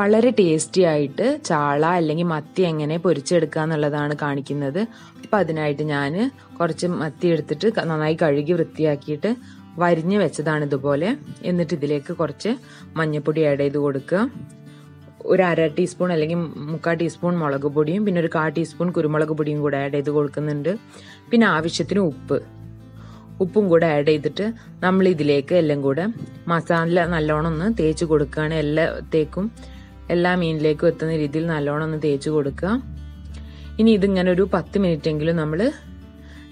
വളരെ ടേസ്റ്റി ആയിട്ട് ചാള അല്ലെങ്കിൽ മത്തി എങ്ങനെ പൊരിച്ചെടുക്കുക എന്നുള്ളതാണ് കാണിക്കുന്നത്. അപ്പം അതിനായിട്ട് ഞാൻ കുറച്ച് മത്തി എടുത്തിട്ട് നന്നായി കഴുകി വൃത്തിയാക്കിയിട്ട് വരിഞ്ഞ് വെച്ചതാണ് ഇതുപോലെ. എന്നിട്ട് ഇതിലേക്ക് കുറച്ച് മഞ്ഞൾപ്പൊടി ആഡ് ചെയ്ത് കൊടുക്കുക. ഒരു അര ടീസ്പൂൺ അല്ലെങ്കിൽ മുക്കാൽ ടീസ്പൂൺ മുളക് പൊടിയും പിന്നെ ഒരു കാ ടീസ്പൂൺ കുരുമുളക് പൊടിയും കൂടെ ആഡ് ചെയ്ത് കൊടുക്കുന്നുണ്ട്. പിന്നെ ആവശ്യത്തിന് ഉപ്പ്. ഉപ്പും കൂടെ ആഡ് ചെയ്തിട്ട് നമ്മൾ ഇതിലേക്ക് എല്ലാം കൂടെ മസാല നല്ലോണം ഒന്ന് തേച്ച് കൊടുക്കുകയാണ് എല്ലാത്തേക്കും. എല്ലാ മീനിലേക്കും എത്തുന്ന രീതിയിൽ നല്ലോണം ഒന്ന് തേച്ച് കൊടുക്കുക. ഇനി ഇതിങ്ങനെ ഒരു പത്ത് മിനിറ്റ് എങ്കിലും നമ്മൾ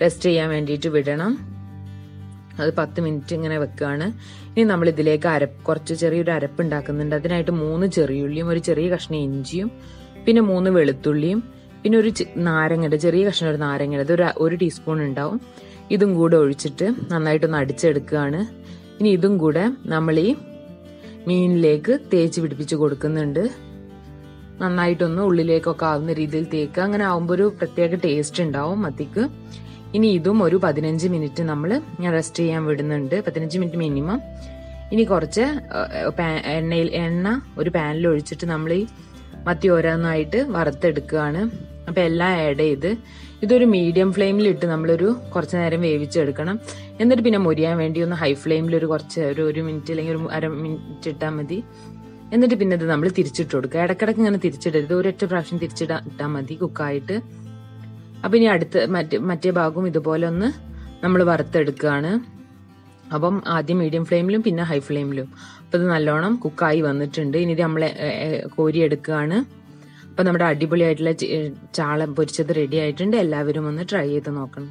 റെസ്റ്റ് ചെയ്യാൻ വേണ്ടിയിട്ട് വിടണം. അത് പത്ത് മിനിറ്റ് ഇങ്ങനെ വെക്കുകയാണ് ഇനി നമ്മൾ ഇതിലേക്ക് അരപ്പ് കുറച്ച് ചെറിയൊരു അരപ്പ് ഉണ്ടാക്കുന്നുണ്ട് അതിനായിട്ട് മൂന്ന് ചെറിയുള്ളിയും ഒരു ചെറിയ കഷ്ണം ഇഞ്ചിയും പിന്നെ മൂന്ന് വെളുത്തുള്ളിയും പിന്നെ ഒരു നാരങ്ങയുടെ ചെറിയ കഷ്ണം ഒരു നാരങ്ങയുടെ ഒരു ഒരു ടീസ്പൂൺ ഉണ്ടാവും. ഇതും കൂടെ ഒഴിച്ചിട്ട് നന്നായിട്ടൊന്ന് അടിച്ചെടുക്കുകയാണ്. ഇനി ഇതും കൂടെ നമ്മൾ ഈ മീനിലേക്ക് തേച്ച് പിടിപ്പിച്ച് കൊടുക്കുന്നുണ്ട്. നന്നായിട്ടൊന്ന് ഉള്ളിലേക്കൊക്കെ ആവുന്ന രീതിയിൽ തേക്കുക. അങ്ങനെ ആവുമ്പോൾ ഒരു പ്രത്യേക ടേസ്റ്റ് ഉണ്ടാവും മത്തിക്ക്. ഇനി ഇതും ഒരു പതിനഞ്ച് മിനിറ്റ് നമ്മൾ റെസ്റ്റ് ചെയ്യാൻ വിടുന്നുണ്ട്. പതിനഞ്ച് മിനിറ്റ് മിനിമം ഇനി കുറച്ച് എണ്ണയിൽ എണ്ണ ഒരു പാനിൽ ഒഴിച്ചിട്ട് നമ്മൾ ഈ മത്തി ഓരോന്നായിട്ട് വറുത്തെടുക്കുകയാണ്. അപ്പം എല്ലാം ആഡ് ചെയ്ത് ഇതൊരു മീഡിയം ഫ്ലെയിമിലിട്ട് നമ്മളൊരു കുറച്ച് നേരം വേവിച്ചെടുക്കണം. എന്നിട്ട് പിന്നെ മുരിയാൻ വേണ്ടി ഒന്ന് ഹൈ ഫ്ലെയിമിൽ ഒരു കുറച്ച് ഒരു ഒരു മിനിറ്റ് അല്ലെങ്കിൽ ഒരു അര മിനിറ്റ് ഇട്ടാൽ മതി. എന്നിട്ട് പിന്നെ ഇത് നമ്മൾ തിരിച്ചിട്ട് കൊടുക്കുക. ഇടക്കിടക്ക് ഇങ്ങനെ തിരിച്ചിടരുത്. ഒരൊറ്റ പ്രാവശ്യം തിരിച്ചിടാ ഇട്ടാൽ മതി കുക്കായിട്ട് അപ്പം ഇനി അടുത്ത മറ്റേ മറ്റേ ഭാഗവും ഇതുപോലെ ഒന്ന് നമ്മൾ വറുത്തെടുക്കുകയാണ്. അപ്പം ആദ്യം മീഡിയം ഫ്ലെയിമിലും പിന്നെ ഹൈ ഫ്ലെയിമിലും അപ്പം ഇത് നല്ലോണം കുക്കായി വന്നിട്ടുണ്ട്. ഇനി ഇത് നമ്മൾ കോരിയെടുക്കുകയാണ്. അപ്പൊ നമ്മുടെ അടിപൊളിയായിട്ടുള്ള ചാള പൊരിച്ചത് റെഡി ആയിട്ടുണ്ട്. എല്ലാവരും ഒന്ന് ട്രൈ ചെയ്ത് നോക്കണം.